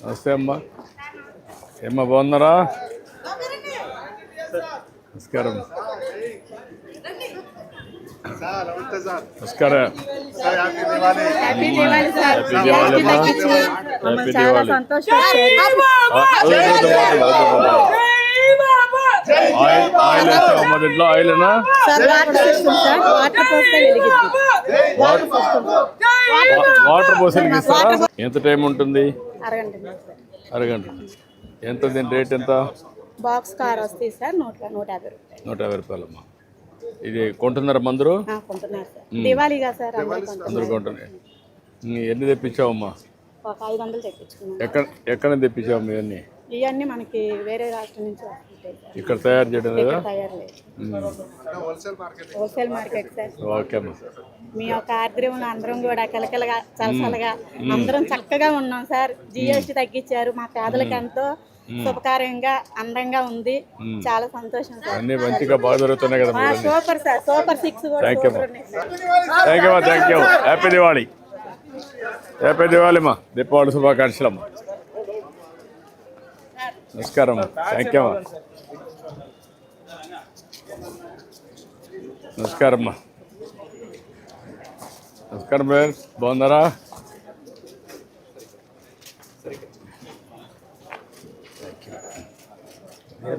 నమస్తే అమ్మా ఏమ్మా బాగున్నారా నమస్కారం సార్ నమస్తే సార్ నమస్కారం sir happy Diwali oil oil మరి ఇంట్లో ఆయిల్నా సార్ వాటర్ ఇస్తారా? ఎంత టైం ఉంటుంది? అరగంట. ఎంత దీని రేట్ ఎంత? బాక్స్ కార్ వస్తాయి సార్ నూట నూట యాభై రూపాయలు. నూట యాభై రూపాయలమ్మా. ఇది కొంటున్నారా మందరు దివాళీగా సార్ అందరూ కొంటున్నాయి. ఎన్ని తెప్పించావమ్మా? ఒక ఐదు వందలు తెప్పించుకున్నాం. ఎక్కడ ఎక్కడ తెప్పించావు ఇవన్నీ? ఇవన్నీ మనకి వేరే రాష్ట్రం నుంచి ఇక్కడ తయారు చేయడం లేదా? Wholesale market sir. ఓకే అమ్మా. మీ యొక్క ఆర్ద్రంలో అందరం కూడా కలకలగా చలసలగా అందరం చక్కగా ఉన్నాం సార్. జిఎస్టీ తగ్గించారు. మా పేదలకు ఎంతో శుభకార్యంగా అందంగా ఉంది. చాలా సంతోషం సార్. అన్నీ మంచిగా బాగా జరుగుతున్నాయి కదా సూపర్ సార్. సూపర్ సిక్స్ ఉన్నాయి sir. Thank you thank you happy Diwali happy Diwali Deepavali శుభాకాంక్షలు అమ్మా. నమస్కారం థ్యాంక్ యూ అమ్మా. నమస్కారం నమస్కారం బ్రదర్ బాగున్నారా?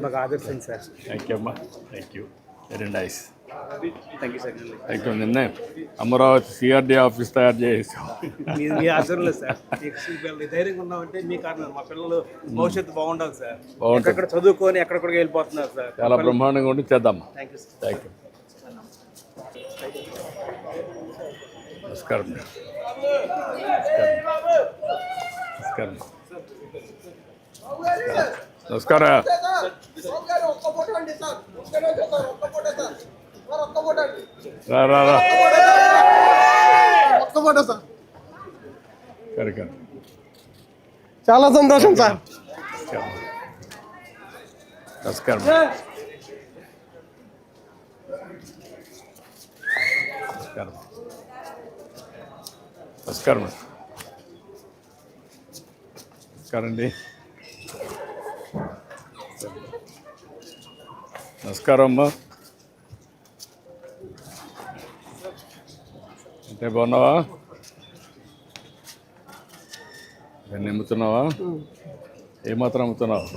మాకు ఆదర్శం సార్ థ్యాంక్ యూ అమ్మా thank you very nice thank you sir thank you నిన్నే అమరావతి సిఆర్డీ ఆఫీస్ తయారు చేసాం మీ మీ సార్ పిల్లలు ధైర్యంగా ఉన్నామంటే మీ కారణం మా పిల్లలు భవిష్యత్తు బాగుండాలి సార్ ఎక్కడ చదువుకొని ఎక్కడెక్కడికి వెళ్ళిపోతున్నారు సార్ చాలా బ్రహ్మాండంగా ఉండి చేద్దామా thank you sir thank you నమస్కారం. నమస్కారం. నమస్కారం. రా రా రా. చాలా సంతోషం సార్. నమస్కారం. నమస్కారం. నమస్కారం. నమస్కారం అండి నమస్కారం అమ్మా. అంటే బాగున్నావా? ఇవన్నీ అమ్ముతున్నావా? ఏమాత్రం అమ్ముతున్నావు?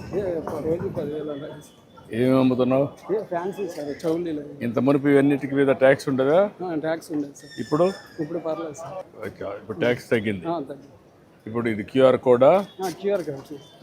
ఏమేమి అమ్ముతున్నావు? ఫ్యాన్సీ సార్ చౌలీలు. ఇంత మునుపు ఇవన్నిటికి మీద ట్యాక్స్ ఉండదా? ట్యాక్స్ ఉండేది సార్. ఇప్పుడు? ఇప్పుడు పర్లేదు సార్. ఓకే, ఇప్పుడు ట్యాక్స్ తగ్గింది. ఇప్పుడు ఇది క్యూఆర్ కోడా? క్యూఆర్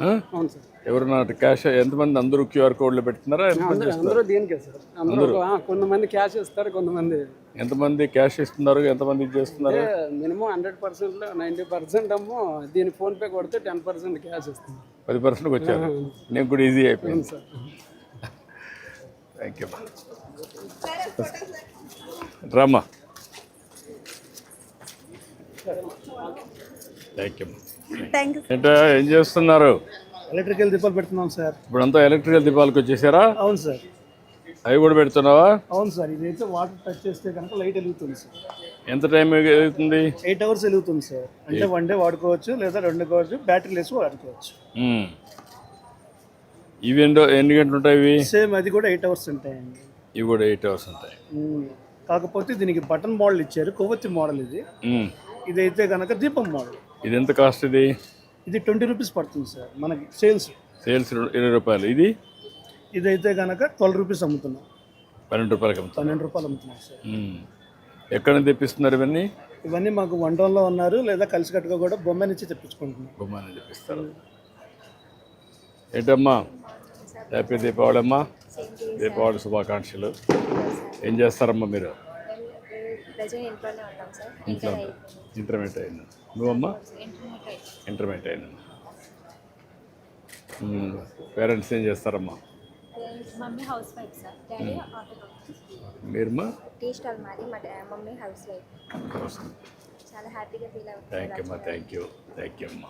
ఆ? అవును సార్. క్యాష్ ఎంతమంది అందరూ క్యూఆర్ కోడ్లు పెడుతున్నారా అందరూ దీనికే సార్. అందరూ కొంతమంది క్యాష్ ఇస్తారు కొంతమంది ఎంతమంది క్యాష్ ఇస్తున్నారు? ఎంతమంది చేస్తున్నారు? మినిమం హండ్రెడ్ పర్సెంట్లో నైంటీ పర్సెంట్ అమ్మో దీని ఫోన్పే కొడితే టెన్ పర్సెంట్ క్యాష్ ఇస్తుంది పది పర్సెంట్కి వచ్చారు. నేను కూడా ఈజీ అయిపోయింది. సార్. థ్యాంక్ యూ రామ్మా. థ్యాంక్ యూ థ్యాంక్ యూ ఏంటో ఏం చేస్తున్నారు? ఎలక్ట్రికల్ దీపాలు పెడుతున్నాం సార్. ఇప్పుడంతా ఎలక్ట్రికల్ దీపాలకు వచ్చేసారా? అవును సార్. అవి కూడా పెడుతున్నావా? అవును సార్. ఇదైతే వాటర్ టచ్ చేస్తే కనుక లైట్ వెలుగుతుంది సార్. ఎంత టైం అవుతుంది ఎయిట్ అవర్స్ వెలుగుతుంది సార్. అంటే వన్ డే వాడుకోవచ్చు లేదా రెండు కావచ్చు బ్యాటరీ లేసి వాడుకోవచ్చు. ఇవి ఎన్నో ఎన్ని గంటలు ఉంటాయి ఇవి? సేమ్ అది కూడా ఎయిట్ అవర్స్ ఉంటాయండి ఇవి కూడా ఎయిట్ అవర్స్ ఉంటాయి. కాకపోతే దీనికి బటన్ మోడల్ ఇచ్చారు కొవ్వొత్తి మోడల్ ఇది. ఇదైతే కనుక దీపం మోడల్. ఇది ఎంత కాస్ట్ ఇది? ఇది ట్వంటీ రూపీస్ పడుతుంది సార్ మనకి సేల్స్. సేల్స్ ఇరవై రూపాయలు. ఇది? ఇదైతే కనుక ట్వెల్వ్ రూపీస్ అమ్ముతున్నాం. పన్నెండు రూపాయలకి పన్నెండు రూపాయలు అమ్ముతున్నాం సార్. ఎక్కడ నుంచి తెప్పిస్తున్నారు ఇవన్నీ? ఇవన్నీ మాకు వన్ టౌన్లో ఉన్నారు లేదా కలిసికట్టుగా కూడా బొమ్మ నుంచి తెప్పించుకుంటున్నాం. బొమ్మని తెప్పిస్తారు. ఏంటమ్మా? హ్యాపీ దీపావళి అమ్మా దీపావళి శుభాకాంక్షలు. ఏం చేస్తారమ్మా మీరు? ఇంట్లో ఇంటర్మీడియట్ అయినా నువ్వమ్మా? ఇంటర్మీడియట్ అయినా పేరెంట్స్ ఏం చేస్తారమ్మా? Mummy house wife sir. Daddy auto మీరమ్మా? Tea stall మాది మా డా- మమ్మీ హౌస్ వైఫ్. చాలా హ్యాపీగా ఫీల్ థ్యాంక్ యూ అమ్మా థ్యాంక్ యూ థ్యాంక్ యూ అమ్మా.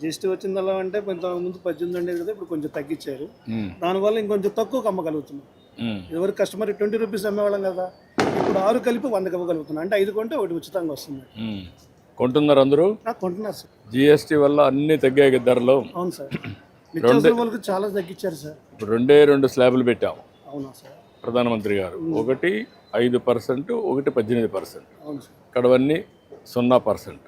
జిఎస్టీ వచ్చిందల్లా అంటే ముందు పద్దెనిమిది ఉండేది కదా ఇప్పుడు కొంచెం తగ్గించారు. దానివల్ల ఇంకొంచెం తక్కువ అమ్మగలుగుతున్నాం ఎవరు కస్టమర్ ట్వంటీ రూపీస్ అమ్మేవాళ్ళం కదా ఇప్పుడు ఆరు కలిపి వందకి ఇవ్వగలుగుతున్నాం. అంటే ఐదు కొంటే ఒకటి ఉచితంగా వస్తుంది. కొంటున్నారు అందరూ? కొంటున్నారు సార్. జిఎస్టీ వల్ల అన్ని తగ్గాయి ధరలు. అవును సార్. చాలా తగ్గించారు సార్. ఇప్పుడు రెండే రెండు స్లాబులు పెట్టాము అవునా సార్? ప్రధానమంత్రి గారు. ఒకటి ఐదు పర్సెంట్ ఒకటి పద్దెనిమిది పర్సెంట్. అవును సార్. కడవన్నీ సున్నా పర్సెంట్.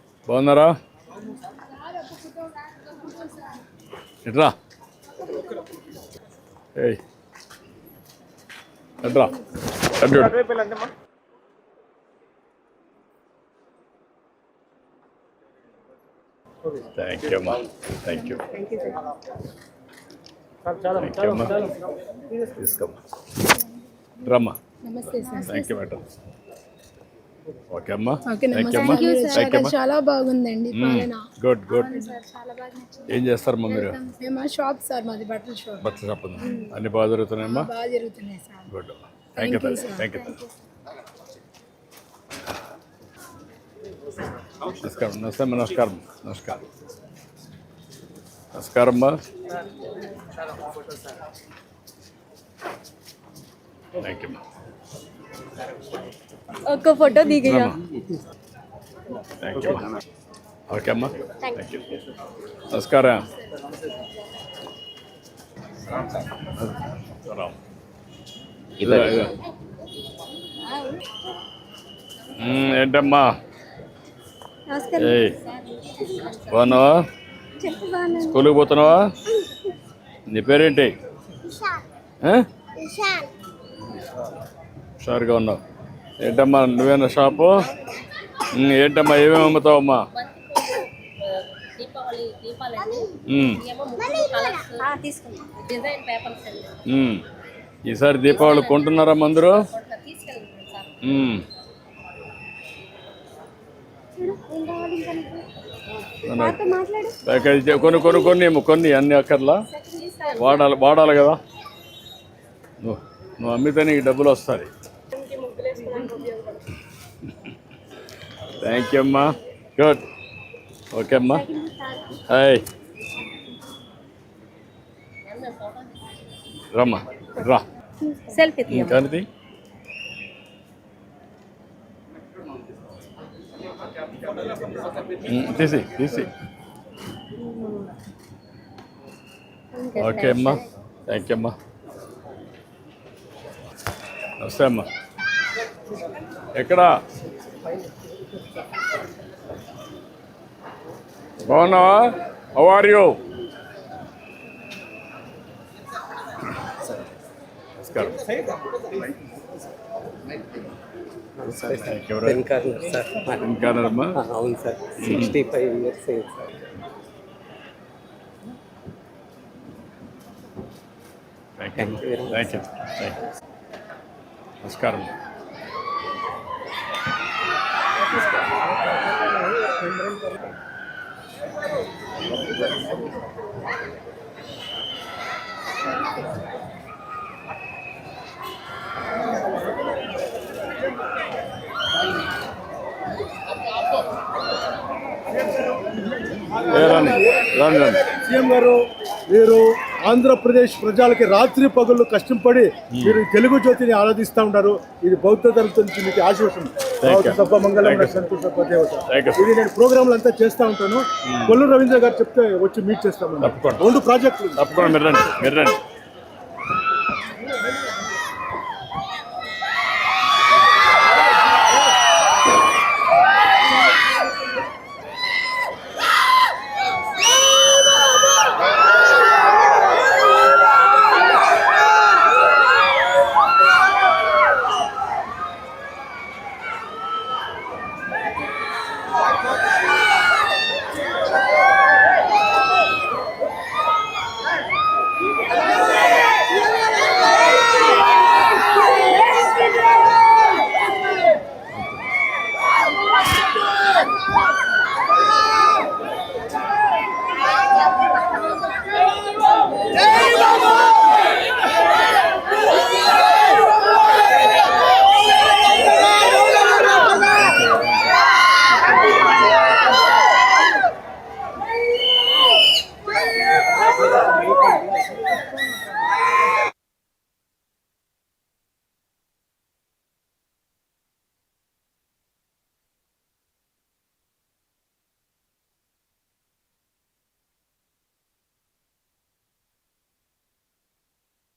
బాగున్నారా? ఎట్రా? ఏయ్. ఎట్రా? అడ్డు థ్యాంక్ యూ అమ్మా. థ్యాంక్ యూ థ్యాంక్ యూ అమ్మా. తీసుకోమ్మా. రమ్మా థ్యాంక్ యూ మేడం ఓకే అమ్మా. చాలా బాగుందండి పాలన. గుడ్ గుడ్ చాలా బాగా నచ్చింది. ఏం చేస్తారమ్మా మీరు? మేము షాప్ సార్ మాది బట్టల షాప్. బట్టల షాప్ ఉందా? అన్ని బాగా జరుగుతున్నాయమ్మా బాగా జరుగుతున్నాయి sir. Good thank you thank you నమస్కారం. నమస్తే అమ్మా, నమస్కారం. నమస్కారం. నమస్కారం అమ్మా. థ్యాంక్ యూ అమ్మా ఒక్క ఫోటో దిగయ్యా ఓకే. అమ్మా. నమస్కారం. ఏంటమ్మా? బాగున్నావా? స్కూల్కి పోతున్నావా? నీ పేరేంటి? హుషారుగా ఉన్నావు. ఏంటమ్మా నువ్వేనా షాపు? మ్మ్, ఏంటమ్మా ఏమేమి అమ్ముతావమ్మా. ఈసారి దీపావళి కొంటున్నారా అందరూ ప్యాకేజ్ కొన్ని కొన్ని కొన్ని ఏమో కొన్ని అన్ని అక్కర్లా. వాడాలి వాడాలి కదా. నువ్వు నువ్వు అమ్మితే నీకు డబ్బులు వస్తాయి. చేసుకోవడానికి ఉపయోగపడుతుంది థ్యాంక్ యూ అమ్మా గుడ్ ఓకే అమ్మా హాయ్ రమ్మా రా సెల్ఫీ ఇంకానిది ఉమ్, తీసి తీసి ఓకే అమ్మా థ్యాంక్ యూ అమ్మా నమస్తే అమ్మా ఎక్కడా? బాగున్నావా? హౌ ఆర్ యూ నమస్కారం. అవును sir sixty five years sir thank you నమస్కారం. రండి రండి రండి. సీఎం గారు మీరు ఆంధ్రప్రదేశ్ ప్రజలకి రాత్రి పగళ్ళు కష్టపడి మీరు ఈ తెలుగు జ్యోతిని ఆరాధిస్తూ ఉంటారు ఇది బౌద్ధ ధర్మం నుంచి మీకు ఆశీర్వసం. సభ మంగళం. సంతోష. ఇది నేను ప్రోగ్రాంలు అంతా చేస్తూ ఉంటాను. కొల్లు రవీంద్ర గారు చెప్తే వచ్చి మీట్ చేస్తాము. రెండు ప్రాజెక్టులు. తప్పకుండా మీరు రండి మీరు రండి.